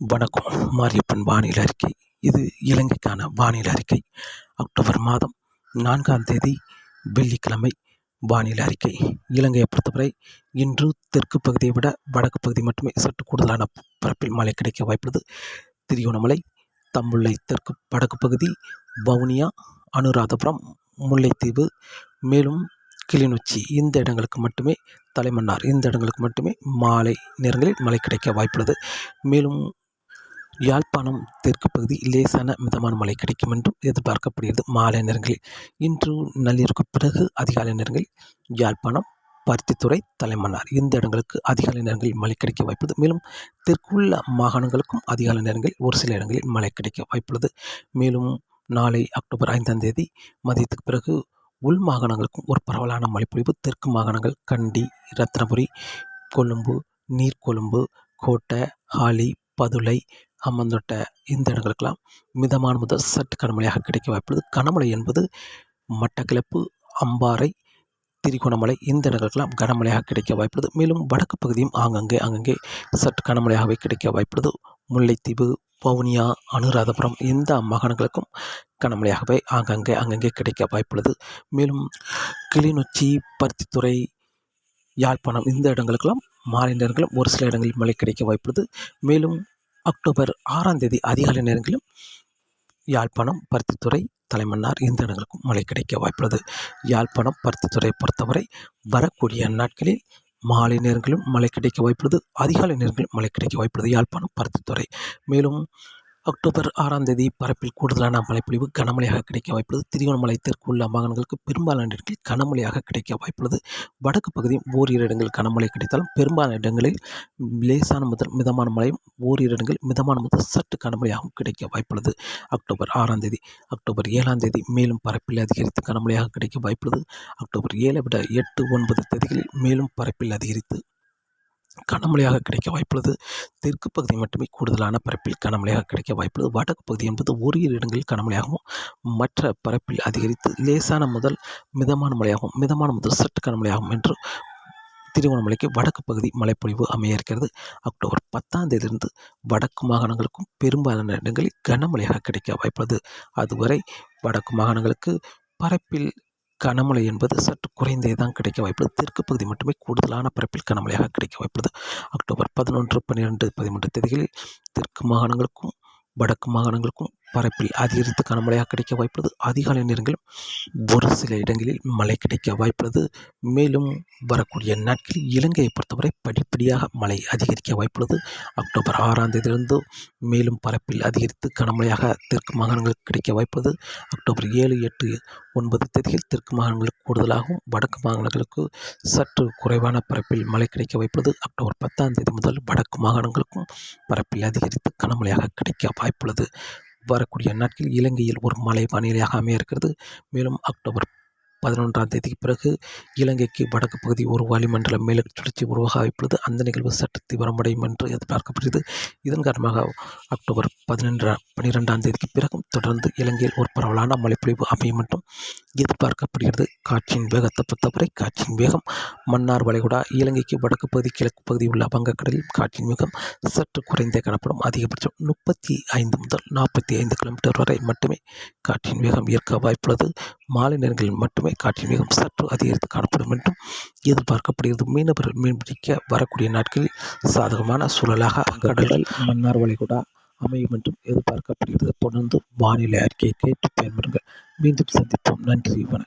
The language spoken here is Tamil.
வணக்கம். மாரியப்பன் வானிலை அறிக்கை. இது இலங்கைக்கான வானிலை அறிக்கை. அக்டோபர் மாதம் நான்காம் தேதி வெள்ளிக்கிழமை வானிலை அறிக்கை. இலங்கையை பொறுத்தவரை இன்று தெற்கு பகுதியை விட வடக்கு பகுதி மட்டுமே சற்று கூடுதலான பரப்பில் மழை கிடைக்க வாய்ப்புள்ளது. திருகோணமலை தம்புள்ளை தெற்கு வடக்கு பகுதி வவுனியா அனுராதபுரம் முல்லைத்தீவு மேலும் கிளிநொச்சி இந்த இடங்களுக்கு மட்டுமே தலைமன்னார். இந்த இடங்களுக்கு மட்டுமே மாலை நேரங்களில் மழை கிடைக்க வாய்ப்புள்ளது. மேலும் யாழ்ப்பாணம் தெற்கு பகுதி லேசான மிதமான மழை கிடைக்கும் என்றும் எதிர்பார்க்கப்படுகிறது. மாலை நேரங்களில் இன்று நள்ளிரவுக்கு பிறகு அதிகாலை நேரங்களில் யாழ்ப்பாணம் பருத்தித்துறை தலைமன்னார் இந்த இடங்களுக்கு அதிகாலை நேரங்களில் மழை கிடைக்க வாய்ப்புள்ளது. மேலும் தெற்குள்ள மாகாணங்களுக்கும் அதிகாலை நேரங்களில் ஒரு சில இடங்களில் மழை கிடைக்க வாய்ப்புள்ளது. மேலும் நாளை அக்டோபர் ஐந்தாம் தேதி மதியத்துக்கு பிறகு உள் மாகாணங்களுக்கும் ஒரு பரவலான மழைப்பொழிவு தெற்கு மாகாணங்கள் கண்டி ரத்னபுரி கொழும்பு நீர்கொழும்பு கோட்டை ஹாலி பதுளை ஹம்மந்தோட்ட இந்த இடங்களுக்கெல்லாம் மிதமான முதல் சற்று கனமழையாக கிடைக்க வாய்ப்புள்ளது. கனமழை என்பது மட்டக்கிழப்பு அம்பாறை திரிகோணமலை இந்த இடங்களுக்கெல்லாம் கனமழையாக கிடைக்க வாய்ப்புள்ளது. மேலும் வடக்கு பகுதியும் ஆங்கங்கே அங்கங்கே சற்று கனமழையாகவே கிடைக்க வாய்ப்புள்ளது. முல்லைத்தீவு வவுனியா அனுராதபுரம் இந்த மாகாணங்களுக்கும் கனமழையாகவே ஆங்கங்கே அங்கங்கே கிடைக்க வாய்ப்புள்ளது. மேலும் கிளிநொச்சி பருத்தித்துறை யாழ்ப்பாணம் இந்த இடங்களுக்கெல்லாம் மாலை நேரங்களும் ஒரு சில இடங்களில் மழை கிடைக்க வாய்ப்புள்ளது. மேலும் அக்டோபர் ஆறாம் தேதி அதிகாலை நேரங்களிலும் யாழ்ப்பாணம் பருத்தித்துறை தலைமன்னார் இந்த இடங்களுக்கும் மழை கிடைக்க வாய்ப்புள்ளது. யாழ்ப்பாணம் பருத்தித்துறை பொறுத்தவரை வரக்கூடிய நாட்களில் மாலை நேரங்களிலும் மழை கிடைக்க வாய்ப்புள்ளது. அதிகாலை நேரங்களிலும் மழை கிடைக்க வாய்ப்புள்ளது. யாழ்ப்பாணம் பருத்தித்துறை. மேலும் அக்டோபர் ஆறாம் தேதி பரப்பில் கூடுதலான மழைப்பொழிவு கனமழையாக கிடைக்க வாய்ப்புள்ளது. திருவண்ணாமலை தெற்கு உள்ள மாகாணங்களுக்கு பெரும்பாலான இடங்களில் கனமழையாக கிடைக்க வாய்ப்புள்ளது. வடக்கு பகுதியும் ஓரிரு இடங்களில் கனமழை கிடைத்தாலும் பெரும்பாலான இடங்களில் லேசான முதல் மிதமான மழையும் ஓரிரு இடங்களில் மிதமான முதல் சற்று கனமழையாகவும் கிடைக்க வாய்ப்புள்ளது. அக்டோபர் ஆறாம் தேதி அக்டோபர் ஏழாம் தேதி மேலும் பரப்பில் அதிகரித்து கனமழையாக கிடைக்க வாய்ப்புள்ளது. அக்டோபர் ஏழை விட எட்டு ஒன்பது தேதிகளில் மேலும் பரப்பில் அதிகரித்து கனமழையாக கிடைக்க வாய்ப்புள்ளது. தெற்கு பகுதி மட்டுமே கூடுதலான பரப்பில் கனமழையாக கிடைக்க வாய்ப்புள்ளது. வடக்கு பகுதி என்பது ஓரிரு இடங்களில் கனமழையாகவும் மற்ற பரப்பில் அதிகரித்து லேசான முதல் மிதமான மழையாகவும் மிதமான முதல் சற்று கனமழையாகும் என்று திருவண்ணாமலைக்கு வடக்கு பகுதி மழைப்பொழிவு அமைய இருக்கிறது அக்டோபர் பத்தாம் தேதியிலிருந்து வடக்கு மாகாணங்களுக்கும் பெரும்பாலான இடங்களில் கனமழையாக கிடைக்க வாய்ப்புள்ளது. அதுவரை வடக்கு மாகாணங்களுக்கு பரப்பில் கனமழை என்பது சற்று குறைந்தே தான் கிடைக்க வாய்ப்புள்ளது. தெற்கு பகுதி மட்டுமே கூடுதலான பரப்பில் கனமழையாக கிடைக்க வாய்ப்புள்ளது. அக்டோபர் பதினொன்று பன்னிரெண்டு பதிமூன்று தேதிகளில் தெற்கு மாகாணங்களுக்கும் வடக்கு மாகாணங்களுக்கும் பரப்பில் அதிகரித்து கனமழையாக கிடைக்க வாய்ப்புள்ளது. அதிகாலை நேரங்களில் ஒரு சில இடங்களில் மழை கிடைக்க வாய்ப்புள்ளது. மேலும் வரக்கூடிய நாட்களில் இலங்கையை பொறுத்தவரை படிப்படியாக மழை அதிகரிக்க வாய்ப்புள்ளது. அக்டோபர் ஆறாம் தேதியிலிருந்து மேலும் பரப்பில் அதிகரித்து கனமழையாக தெற்கு மாகாணங்களுக்கு கிடைக்க வாய்ப்புள்ளது. அக்டோபர் ஏழு எட்டு ஒன்பது தேதியில் தெற்கு மாகாணங்களுக்கு கூடுதலாகவும் வடக்கு மாகாணங்களுக்கு சற்று குறைவான பரப்பில் மழை கிடைக்க வாய்ப்புள்ளது. அக்டோபர் பத்தாம் தேதி முதல் வடக்கு மாகாணங்களுக்கும் பரப்பில் அதிகரித்து கனமழையாக கிடைக்க வாய்ப்புள்ளது. வரக்கூடிய நாட்களில் இலங்கையில் ஒரு மழை வானிலையாக அமைய இருக்கிறது. மேலும் அக்டோபர் பதினொன்றாம் தேதிக்கு பிறகு இலங்கைக்கு வடக்கு பகுதி ஒரு வளிமண்டல மேலடுக்கு சுழற்சி உருவாக வாய்ப்புள்ளது அந்த நிகழ்வு சற்று தீவிரமடையும் என்று எதிர்பார்க்கப்படுகிறது. இதன் காரணமாக அக்டோபர் பதினொன்றாம் பனிரெண்டாம் தேதிக்கு பிறகும் தொடர்ந்து இலங்கையில் ஒரு பரவலான மழைப்பொழிவு அமையும் என்றும் எதிர்பார்க்கப்படுகிறது. காற்றின் வேகத்தை பொறுத்தவரை காற்றின் வேகம் மன்னார் வளைகுடா இலங்கைக்கு வடக்கு பகுதி கிழக்கு பகுதி உள்ள வங்கக்கடலில் காற்றின் வேகம் சற்று குறைந்தே காணப்படும். அதிகபட்சம் முப்பத்தி ஐந்து முதல் நாற்பத்தி ஐந்து கிலோமீட்டர் வரை மட்டுமே காற்றின் வேகம் ஏற்க வாய்ப்புள்ளது. மாலை நேரங்களில் மட்டுமே காற்றின் வேகம் சற்று அதிகரித்து காணப்படும் என்றும் எதிர்பார்க்கப்படுகிறது. மீனவர்கள் மீன்பிடிக்க வரக்கூடிய நாட்களில் சாதகமான சூழலாக கடலில் மன்னார் வளைகுடா அமையும் என்றும் எதிர்பார்க்கப்படுகிறது. தொடர்ந்து வானிலை அறிக்கையை கேட்டு பயன்படுங்கள். மீண்டும் சந்திப்போம். நன்றி வணக்கம்.